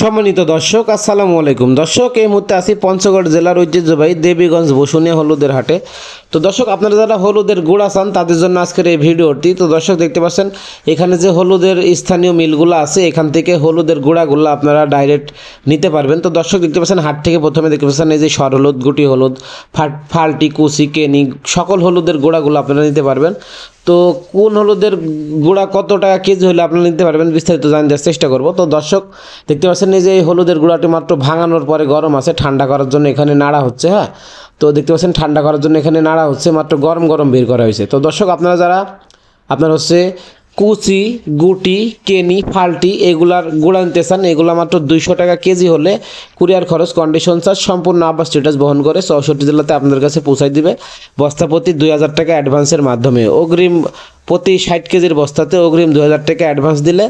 সম্মানিত দর্শক, আসসালামু আলাইকুম। দর্শক, এই মুহূর্তে আছি পঞ্চগড় জেলার ঐতিহ্যবাহী দেবীগঞ্জ বসুনিয়া হলুদের হাটে। তো দর্শক, আপনারা যারা হলুদের গুড়া চান, তাদের জন্য আজকের এই ভিডিওটি, তো দর্শক দেখতে পাচ্ছেন, এখানে যে হলুদের স্থানীয় মিলগুলো আছে, এখান থেকে হলুদের গুঁড়াগুলো আপনারা ডাইরেক্ট নিতে পারবেন। তো দর্শক দেখতে পাচ্ছেন, হাট থেকে প্রথমে দেখতে পাচ্ছেন, এই যে সর হলুদ গুটি হলুদ ফাট ফাল্টি, কুচি, কেনি, সকল হলুদের গুঁড়াগুলো আপনারা নিতে পারবেন। তো কোন হলুদের গুঁড়া কত টাকা কেজি হলে আপনারা নিতে পারবেন বিস্তারিত জানতে চেষ্টা করব। তো দর্শক, দেখতে পাচ্ছেন এই যে এই হলুদের গুঁড়াটি মাত্র ভাঙানোর পরে গরম আছে, ঠান্ডা করার জন্য এখানে নাড়া হচ্ছে হ্যাঁ? তো দেখতে পাচ্ছেন ঠান্ডা করার জন্য এখানে নাড়া হচ্ছে, মাত্র গরম গরম বের করা হয়েছে। তো দর্শক, আপনারা যারা, আপনার হচ্ছে কুচি, গুটি, কেনি, ফাল্টি এগুলার গুঁড়া নিতে চান, এগুলো মাত্র দুইশো টাকা কেজি হলে কুরিয়ার খরচ কন্ডিশন চার্জ সম্পূর্ণ আবার স্টেটাস বহন করে চৌষট্টি জেলাতে আপনাদের কাছে পৌঁছাই দিবে। বস্তা প্রতি দুই হাজার টাকা অ্যাডভান্সের মাধ্যমে। অগ্রিম প্রতি ষাট কেজির বস্তাতে অগ্রিম দুই হাজার টাকা অ্যাডভান্স দিলে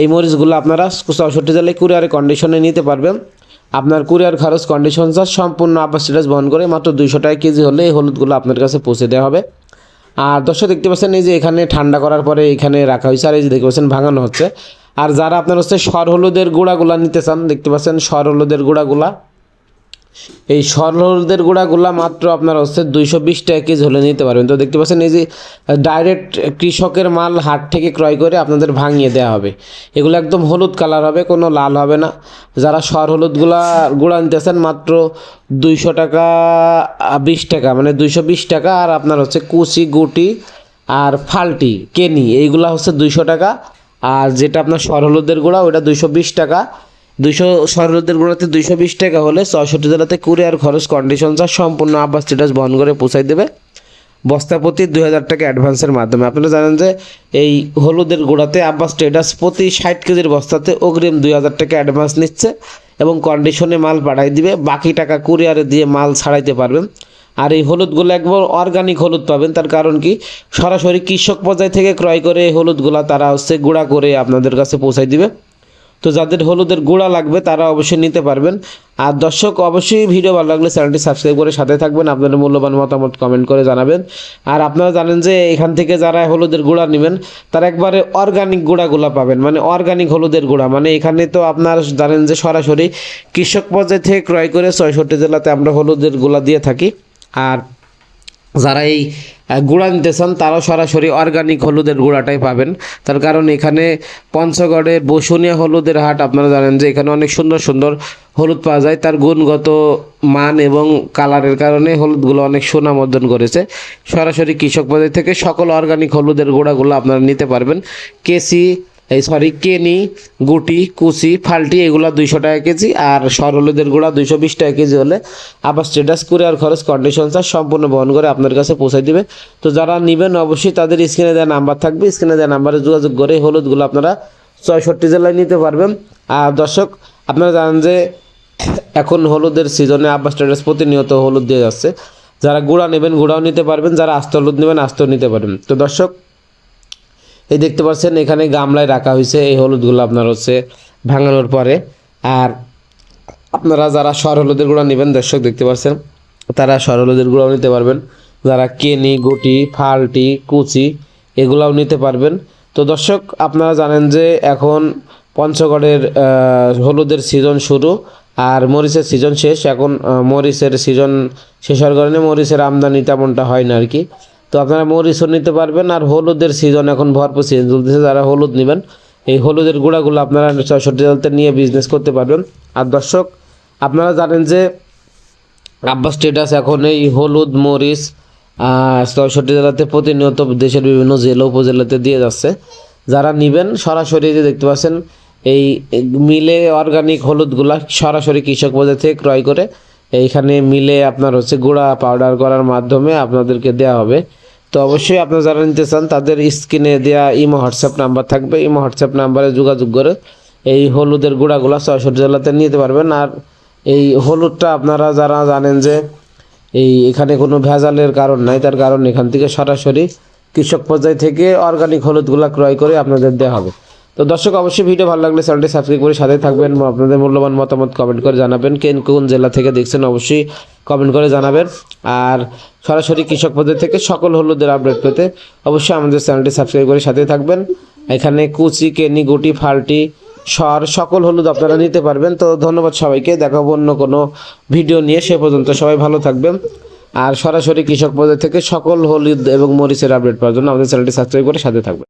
এই মরিচগুলো আপনারা চৌষট্টি জেলায় কুরিয়ারে কন্ডিশনে নিতে পারবেন। আপনার কুরিয়ার খরচ কন্ডিশন চার্জ সম্পূর্ণ আবার স্টেটাস বহন করে মাত্র দুইশো টাকা কেজি হলে এই হলুদগুলো আপনার কাছে পৌঁছে দেওয়া হবে। আর দর্শক দেখতে পাচ্ছেন, এই যে এখানে ঠান্ডা করার পরে এখানে রাখা হয়েছে, আর এই যে দেখতে পাচ্ছেন, ভাঙানো হচ্ছে। আর যারা আপনার হচ্ছে সর হলুদের গুঁড়াগুলা নিতে চান, দেখতে পাচ্ছেন সর হলুদের গুঁড়াগুলা। এই সর হলুদের গুঁড়াগুলা মাত্র আপনার হচ্ছে দুইশো বিশ টাকা কেজি হলে নিতে পারবেন। তো দেখতে পাচ্ছেন এই যে ডাইরেক্ট কৃষকের মাল হাট থেকে ক্রয় করে আপনাদের ভাঙিয়ে দেওয়া হবে। এগুলো একদম হলুদ কালার হবে, কোনো লাল হবে না। যারা সর হলুদগুলা গুঁড়া নিতেছেন মাত্র দুইশো টাকা বিশ টাকা মানে দুইশো বিশ টাকা আর আপনার হচ্ছে কুচি, গুটি আর ফাল্টি, কেনি, এইগুলা হচ্ছে দুইশো টাকা। আর যেটা আপনার সর হলুদের গুঁড়া, ওইটা দুইশো বিশ টাকা। দুইশো সরলদের গুঁড়াতে দুইশো বিশ টাকা হলে ছয়ষট্টি জেলাতে কুরিয়ার খরচ কন্ডিশন চার্জ সম্পূর্ণ আবাস স্ট্যাটাস বহন করে পৌঁছাই দেবে। বস্তা প্রতি দুই হাজার টাকা অ্যাডভান্সের মাধ্যমে। আপনারা জানেন যে এই হলুদের গুঁড়াতে আব্বাস স্টেটাস প্রতি ষাট কেজির বস্তাতে অগ্রিম দুই হাজার টাকা অ্যাডভান্স নিচ্ছে এবং কন্ডিশনে মাল পাঠাই দিবে। বাকি টাকা কুরিয়ারে দিয়ে মাল ছাড়াইতে পারবেন। আর এই হলুদগুলো একবার অর্গানিক হলুদ পাবেন। তার কারণ কি? সরাসরি কৃষক পর্যায় থেকে ক্রয় করে এই হলুদগুলা তারা হচ্ছে গুঁড়া করে আপনাদের কাছে পৌঁছাই দিবে। তো যাদের হলুদের গুঁড়া লাগবে, তারা অবশ্যই নিতে পারবেন। আর দর্শক, অবশ্যই ভিডিও ভালো লাগলে চ্যানেলটি সাবস্ক্রাইব করে সাথে থাকবেন। আপনাদের মূল্যবান মতামত কমেন্ট করে জানাবেন। আর আপনারা জানেন যে, এখান থেকে যারা হলুদের গুঁড়া নেবেন, তারা একবারে অর্গানিক গুঁড়াগুলো পাবেন। মানে অর্গানিক হলুদের গুঁড়া। মানে এখানে তো আপনার জানেন যে, সরাসরি কৃষক পর্যায় থেকে ক্রয় করে ছয়ষট্টি জেলাতে আমরা হলুদের গুঁড়া দিয়ে থাকি। আর যারা এই গুঁড়া নিতে চান, তারাও সরাসরি অর্গানিক হলুদের গুঁড়াটাই পাবেন। তার কারণ এখানে পঞ্চগড়ে বসুনিয়া হলুদের হাট, আপনারা জানেন যে এখানে অনেক সুন্দর সুন্দর হলুদ পাওয়া যায়। তার গুণগত মান এবং কালারের কারণে হলুদগুলো অনেক সুনাম অর্জন করেছে। সরাসরি কৃষক বাজার থেকে সকল অর্গানিক হলুদের গুঁড়াগুলো আপনারা নিতে পারবেন। কেসি এই সরি, কেনি, গুটি, কুচি, ফাল্টি, এগুলো দুইশো টাকা কেজি আর সর হলুদের গুঁড়া দুইশো বিশ টাকা কেজি হলে আবার স্টেটাস কুরিয়ার খরচ কন্ডিশন চার্জ সম্পূর্ণ বহন করে আপনার কাছে পৌঁছে দিবে। তো যারা নেবেন অবশ্যই তাদের স্ক্রিনে দেওয়া নাম্বার থাকবে। স্ক্রিনে দেওয়া নাম্বারে যোগাযোগ করে হলুদগুলো আপনারা ছয়ষট্টি জেলায় নিতে পারবেন। আর দর্শক, আপনারা জানেন যে এখন হলুদের সিজনে আব্বাস স্টেটাস প্রতিনিয়ত হলুদ দিয়ে যাচ্ছে। যারা গুঁড়া নেবেন, গুঁড়াও নিতে পারবেন। যারা আস্ত হলুদ নেবেন, আস্ত নিতে পারবেন। তো দর্শক এই দেখতে পাচ্ছেন, এখানে গামলায় রাখা হয়েছে, এই হলুদগুলো আপনার হচ্ছে ভাঙানোর পরে। আর আপনারা যারা সর হলুদের গুঁড়া নেবেন, দর্শক দেখতে পাচ্ছেন, তারা সর হলুদের গুঁড়াও নিতে পারবেন। যারা কেনি, গুটি, ফালটি, কুচি, এগুলাও নিতে পারবেন। তো দর্শক, আপনারা জানেন যে এখন পঞ্চগড়ের হলুদের সিজন শুরু, আর মরিচের সিজন শেষ। এখন মরিচের সিজন শেষ হওয়ার কারণে মরিচের আমদানি তেমনটা হয় না আর কি। তো আপনারা মরিচও নিতে পারবেন আর হলুদের সিজন এখন ভরপুর সিজন চলতেছে, যারা হলুদ নেবেন, এই হলুদের গুঁড়াগুলো আপনারা ছয়ষট্টি জেলাতে নিয়ে বিজনেস করতে পারবেন। আর দর্শক, আপনারা জানেন যে আব্বাস স্টেটাস এখন এই হলুদ, মরিচ ছয়ষট্টি জেলাতে প্রতিনিয়ত দেশের বিভিন্ন জেলা, উপজেলাতে দিয়ে যাচ্ছে। যারা নেবেন, সরাসরি যে দেখতে পাচ্ছেন, এই মিলে অর্গানিক হলুদগুলা সরাসরি কৃষক বাজার থেকে ক্রয় করে এইখানে মিলে আপনার হচ্ছে গুঁড়া পাউডার করার মাধ্যমে আপনাদেরকে দেওয়া হবে। তো অবশ্যই আপনারা যারা নিতে চান, তাদের স্ক্রিনে দেওয়া ইমো, হোয়াটসঅ্যাপ নাম্বার থাকবে। ইমো, হোয়াটসঅ্যাপ নাম্বারে যোগাযোগ করে এই হলুদের গুঁড়াগুলো ছয়ষট্টি জেলাতে নিতে পারবেন। আর এই হলুদটা আপনারা যারা জানেন যে এই এখানে কোনো ভেজালের কারণ নাই, তার কারণ এখান থেকে সরাসরি কৃষক পর্যায় থেকে অর্গানিক হলুদগুলো ক্রয় করে আপনাদের দেওয়া হবে। তো দর্শক, অবশ্যই ভিডিও ভালো লাগলে চ্যানেলটি সাবস্ক্রাইব করে সাথে থাকবেন আপনাদের মূল্যবান মতামত কমেন্ট করে জানাবেন। কেন কোন জেলা থেকে দেখছেন অবশ্যই কমেন্ট করে জানাবেন। আর সরাসরি কৃষক পদের থেকে সকল হলুদের আপডেট পেতে অবশ্যই আমাদের চ্যানেলটি সাবস্ক্রাইব করে সাথে থাকবেন। এখানে কুচি, কেনি, গুটি, ফাল্টি, সর সকল হলুদ আপনারা নিতে পারবেন। তো ধন্যবাদ সবাইকে, দেখাবো অন্য কোনো ভিডিও নিয়ে। সে পর্যন্ত সবাই ভালো থাকবেন। আর সরাসরি কৃষক পদের থেকে সকল হলুদ এবং মরিচের আপডেট পাওয়ার জন্য আমাদের চ্যানেলটি সাবস্ক্রাইব করে সাথে থাকবেন।